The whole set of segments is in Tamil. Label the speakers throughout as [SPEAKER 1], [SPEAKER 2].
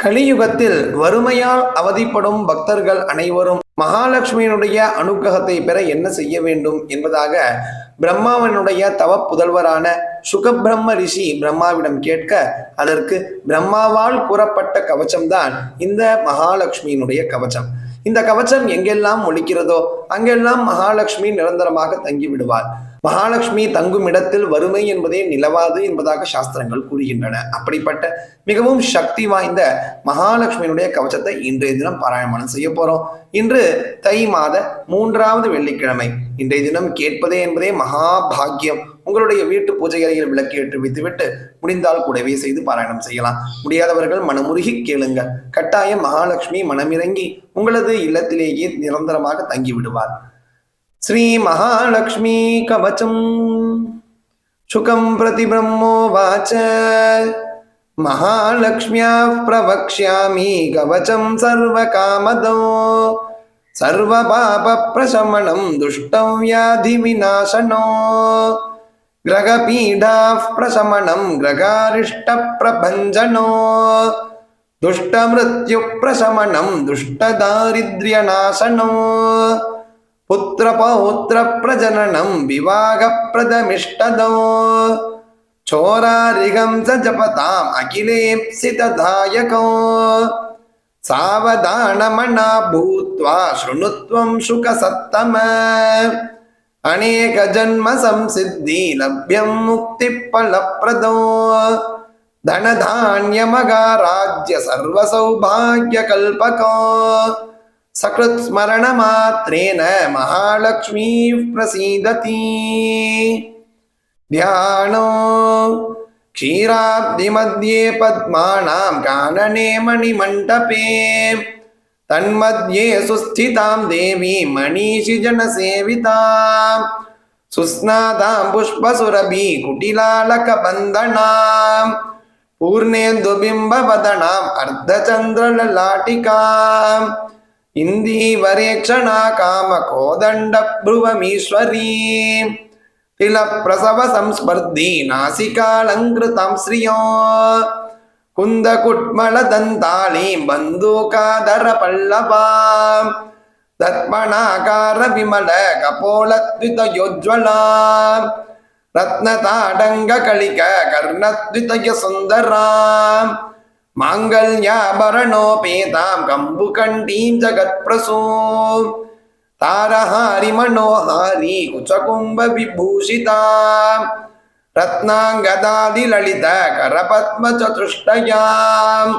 [SPEAKER 1] கலியுகத்தில் வறுமையால் அவதிப்படும் பக்தர்கள் அனைவரும் மகாலட்சுமியினுடைய அனுகிரகத்தை பெற என்ன செய்ய வேண்டும் என்பதாக பிரம்மாவனுடைய தவ புதல்வரான சுகபிரம்ம ரிஷி பிரம்மாவிடம் கேட்க அதற்கு பிரம்மாவால் கூறப்பட்ட கவச்சம்தான் இந்த மகாலட்சுமியினுடைய கவச்சம். இந்த கவச்சம் எங்கெல்லாம் ஒழிக்கிறதோ அங்கெல்லாம் மகாலட்சுமி நிரந்தரமாக தங்கி விடுவார் மகாலட்சுமி தங்கும் இடத்தில் வறுமை என்பதே நிலவாது என்பதாக சாஸ்திரங்கள் கூறுகின்றன. அப்படிப்பட்ட மிகவும் சக்தி வாய்ந்த மகாலட்சுமியினுடைய கவச்சத்தை இன்றைய தினம் பாராயணம் செய்ய போறோம். இன்று தை மாத மூன்றாவது வெள்ளிக்கிழமை. இன்றைய தினம் கேட்பதே என்பதே மகாபாகியம். உங்களுடைய வீட்டு பூஜை அறையில் விளக்கு ஏற்றி வைத்துவிட்டு முடிந்தால் கூடவே செய்து பாராயணம் செய்யலாம். முடியாதவர்கள் மனமுருகி கேளுங்கள். கட்டாயம் மகாலட்சுமி மனமிறங்கி உங்களது இல்லத்திலேயே நிரந்தரமாக தங்கி விடுவார் श्री महालक्ष्मी कवचम् शुकं प्रति ब्रह्मोवाच महालक्ष्म्याः प्रवक्ष्यामि कवचं सर्वकामदो सर्वपापप्रशमनं दुष्टं व्याधिविनाशनो ग्रहपीडाः प्रशमनं ग्रगारिष्टप्रभञ्जनो दुष्टमृत्युप्रशमनं दुष्टदारिद्र्यनाशनो पुत्रपौत्रप्रजननं विवाहप्रदमिष्टदो चोरारिगं स जपताम् अखिलेप्सितदायको सावधानमना भूत्वा शृणुत्वं शुकसत्तम अनेकजन्मसंसिद्धि लभ्यं मुक्तिफलप्रदो धनधान्यमगाराज्य सर्वसौभाग्यकल्पको सकृत्स्मरणमात्रेण महालक्ष्मी प्रसीदति ध्यानो क्षीराब्धिमध्ये पद्मानां कानने मणिमण्डपे तन्मध्ये सुस्थितां देवी मणिषिजनसेवितां सुस्नातां पुष्पसुरभि कुटिलालकबन्धनां पूर्णेन्दुबिम्बवदनाम् अर्धचन्द्रललाटिकाम् इन्दीवरेक्षणा कामकोदण्डभ्रुवमीश्वरी तिलप्रसवसंस्पर्धी नासिकालङ्कृतां श्रियो कुन्दकुट्मलदन्तालीं बन्दूकाधरपल्लवां दत्मणाकारविमलकपोलद्वितयोज्ज्वलां रत्नताडङ्गकलिककर्णद्वितयसुन्दराम् माङ्गल्याभरणोपेतां कम्बुकण्ठीं जगत्प्रसूं तारहारिमनोहारी कुचकुम्भविभूषितां रत्नाङ्गदादिललितकरपद्मचतुष्टयाम्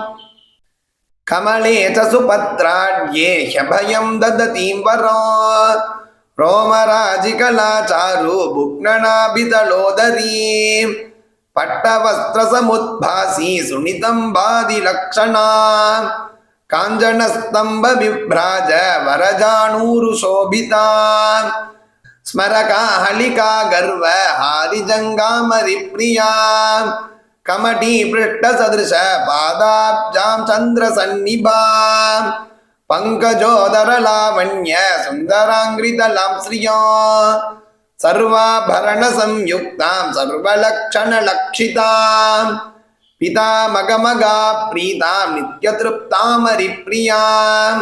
[SPEAKER 1] कमले च सुपत्राड्ये ह्यभयं ददतीं वरो रोमराजिकलाचारु भुग्ननाभितलोदरीम् பட்டவஸ்திரசமுத்பாசி சுனிதம் பாதி லக்ஷணா. காஞ்சனஸ்தம்ப விப்ராஜ வரஜானூரு சோபிதா. ஸ்மரகா ஹலிகா கர்வ ஹாரிஜங்காமரி பிரியா. கமடி பிருஷ்ட சதிருஷ பாதாப்ஜாம் சந்திர சந்நிபா பங்கஜோதர சுந்தராங்கிரிதலாம் ஸ்ரீயோ சர்வாபரண சம்யுக்தாம் சர்வலக்ஷண லக்ஷிதாம் பிதாமகமகா பிரீதாம் நித்ய திருப்தாம் ஹரிப்பிரியாம்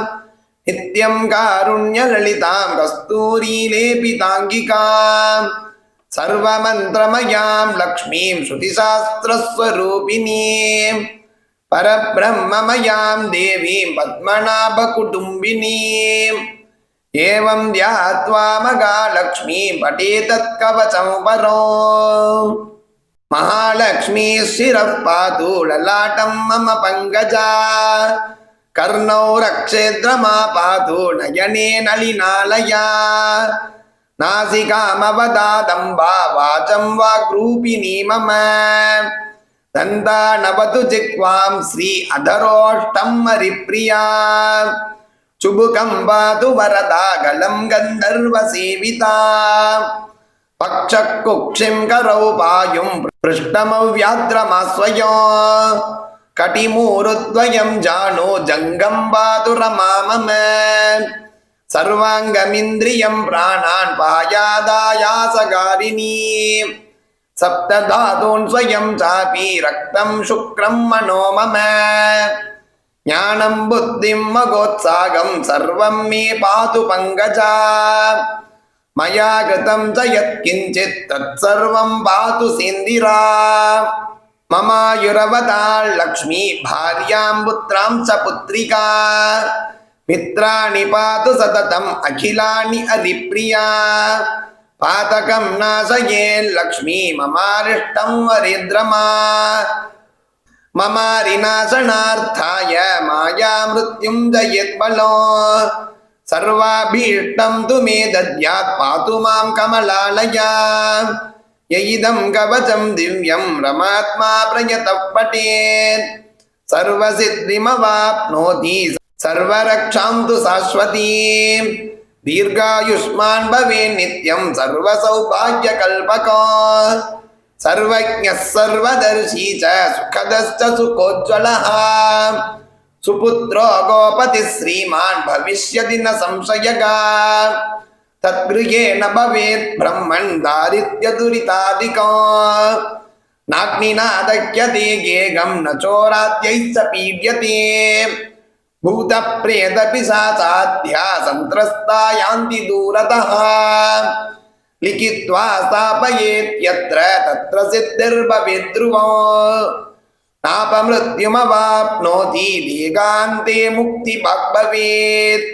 [SPEAKER 1] நித்யம் காருண்ய லலிதாம் கஸ்தூரி லேபிதாங்கிகாம் சர்வமந்திரமயாம் லக்ஷ்மீம் ஸ்ருதிசாஸ்திரஸ்வரூபிணீம் பரபிரம்மமயாம் தேவீம் பத்மநாப குடும்பினீம். एवं ध्यात्वा मगालक्ष्मी पठेतत्कवचं परो महालक्ष्मी शिरः पातु ललाटं मम पङ्कजा कर्णौ रक्षेद्रमा पातु नयने नलिनालया नासिकामवदादम्बा वाचं वाग्रूपिणी मम दन्ता नवतु जिह्वां श्री अधरोष्टं हरिप्रिया சுபுகம் பாது வரதாகலம் கந்தர்வ சேவிதா பக்ஷக்குக்ஷிம் கரௌ பாயும் பிருஷ்டமவ்யாத்ரமாஸ்வயோ கடிமூருத்வயம் ஜானோ ஜங்கம் பாதுரமாமம சர்வாங்கமிந்திரியம் பிராணான் பாயாதாயாசகாரிணீ சப்ததாதூன் ஸ்வயம் சாபி ரக்தம் சுக்ரம் மனோமம ஞானம் புத்திம் மகோத்சாகம் சர்வம் மே பாது பங்கஜா. மயா கிருதம் ச யத்கிஞ்சித் தத் சர்வம் பாது சேந்திரா. மமாயுரவதாள் லக்ஷ்மி பாரியாம் புத்ராம் ச புத்ரிகா மித்ராணி பாது சததம் அகிலானி அதிப்ரியா. பாதகம் நாசயே லக்ஷ்மி மமாரிஷ்டம் வரித்ரமா. மமாரிநாசனார்த்தாய மாயா மிருத்யும் தயத்மலோ சர்வாபீஷ்டம் துமே தத்யாத் பாது மாம் கமலாலயா. எயிதம் கவசம் திவ்யம் ரமாத்மா பிரயதப்பட்டேன் சர்வசித்திமவாப்னோதி சர்வரக்ஷாம் து சாஸ்வதீம். தீர்காயுஷ்மான் பவே நித்யம் சர்வசௌபாகிய கல்பகோ. சர்வஜ சர்வதர்ஷி சுகதஸ்த சுகோஜ்வலஹ. சுபுத்ரோ கோபதி ஸ்ரீமான் பவிஷ்யதி ந சம்சயகா தத்கிருகே ந பவேத் பிரம்மன் தாரித்ய துரிதாதிகோ. நாக்னினா அதக்கியதே கேகம் ந சோராத்யைச்ச பீட்யதே பூத பிரேத பிசாசாத்யா சந்திரஸ்தா யாந்தி தூரதா லிகித்வா ஸ்தாபயேத்யத்ர தத்ர சித்திர்பவித்ருவோ நாபமிருத்யுமவாப்னோதி வேகாந்தே முக்தி பக்பவேத்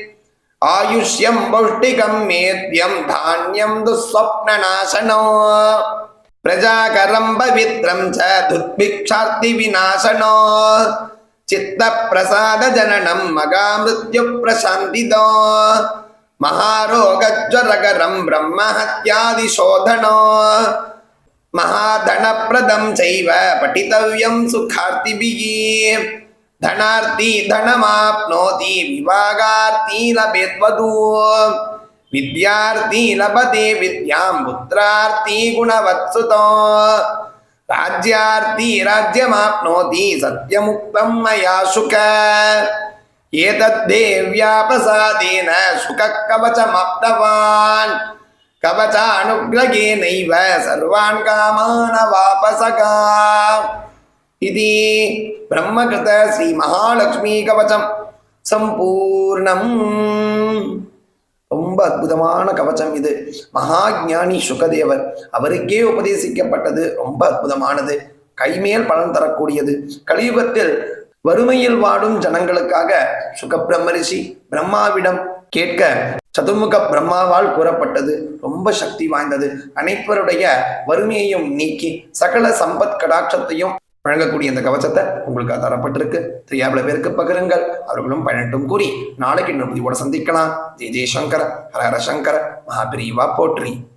[SPEAKER 1] ஆயுஷ்யம் பௌஷ்டிகம் மேத்யம் தானியம் துஸ்வப்னநாசனோ பிரஜாகரம் பவித்ரம் ச துர்பிக்ஷார்த்தி விநாசனோ சித்த பிரசாத ஜனனம் மகாமிருத்யு பிரசாந்திதோ மகாரோகஜரகரம் பிரம்மஹத்யாதிசோதனோ. மகாதனப்பிரதம் செய்வ படித்தவ்யம் சுகார்த்திபிகி தனார்த்தி தனமாப்னோதி விவாகார்த்தி லபேத்வதூ வித்யார்த்தி லபதே வித்யாம் புத்திரார்த்தி குணவத்சுதோ ராஜ்யார்த்தி ராஜ்யமாப்னோதி சத்யமுக்தம் மயா சுக प्रसादेन सुखकवचमाप्तवान् कवचानुग्रहेणैव सर्वान् कामान् वापसका इति ब्रह्मकृत श्रीमहालक्ष्मीकवचं சம்பூர்ணம் ரொம்ப அற்புதமான கவச்சம் இது மகாஞானி சுகதேவர் அவருக்கே உபதேசிக்கப்பட்டது ரொம்ப அற்புதமானது கைமேல் பலன் தரக்கூடியது கலியுகத்தில் வறுமையில் வாடும் ஜனங்களுக்காக சுகபிரம்ம பிரம்மாவிடம் கேட்க சதுர்முக பிரம்மாவால் கூறப்பட்டது. ரொம்ப சக்தி வாய்ந்தது. அனைவருடைய வறுமையையும் நீக்கி சகல சம்பத் கடாட்சத்தையும் வழங்கக்கூடிய இந்த கவசத்தை உங்களுக்கு தரப்பட்டிருக்கு தெரியாமல பேருக்கு பகிருங்கள். அவர்களும் பயனட்டும் கூறி நாளைக்கு இன்னொரு சந்திக்கலாம். ஜெய் ஜெய்சங்கர ஹர ஹரஹர சங்கர மகாபிரிவா போற்றி.